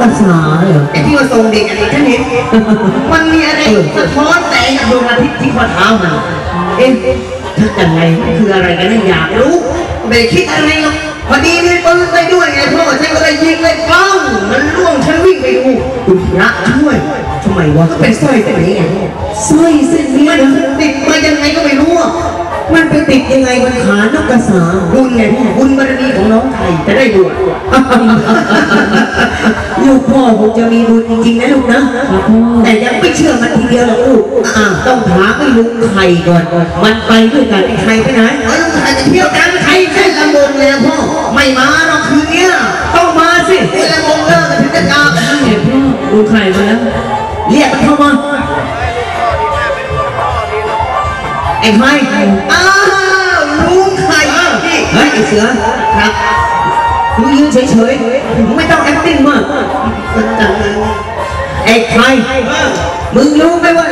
กษาเหรอไอ้ที่มาส่งเด็กอะไรฉันเห็นมันมีอะไรสะท้อนแสงจากดวงอาทิตย์ที่ข้อเท้ามันเอ๊ะถ้ายังไงมันคืออะไรกันนั่นอยากรู้ไม่ได้คิดอะไรหรอกพอดีมีปืนไปด้วยไงพ่อฉันก็เลยยิงเลยปังมันล่วงฉันวิ่งไปดูคุณพระช่วยทำไมวะก็เป็นสร้อยแบบนี้ไงสร้อยเส้นนี้มันนะติดมายังไงก็ไม่รู้อะมันไปติดยังไงบนขานกกระสาบุญไงบุญบารมีของน้องไทยจะได้บวช ลูกพ่อคงจะมีบุญจริงๆนะลูกนะ แต่ยังไม่เชื่อมันทีเดียวหรอกลูกอ่าต้องถามไอ้ลุงไข่ก่อน มันไปด้วยกันไอ้ไข่ไปไหนเฮ้ยลุงไทยจะเที่ยวกันไทยเส้นละมงเลยนะพ่อ ไม่มาหรอกคืนเนี้ยต้องมาสิเส้นละมงเลิกกันถึงจะกลับเห็นพ่อลุงไข่มาแล้ว เรียกมันเข้ามาไอ้ไข่อ้าวลุงไข่พี่เฮ้ยไอ้เสือครับ มึงยืนเฉยๆ ไม่ต้อง acting มากไอ้ไข่มึงรู้ไหมว่า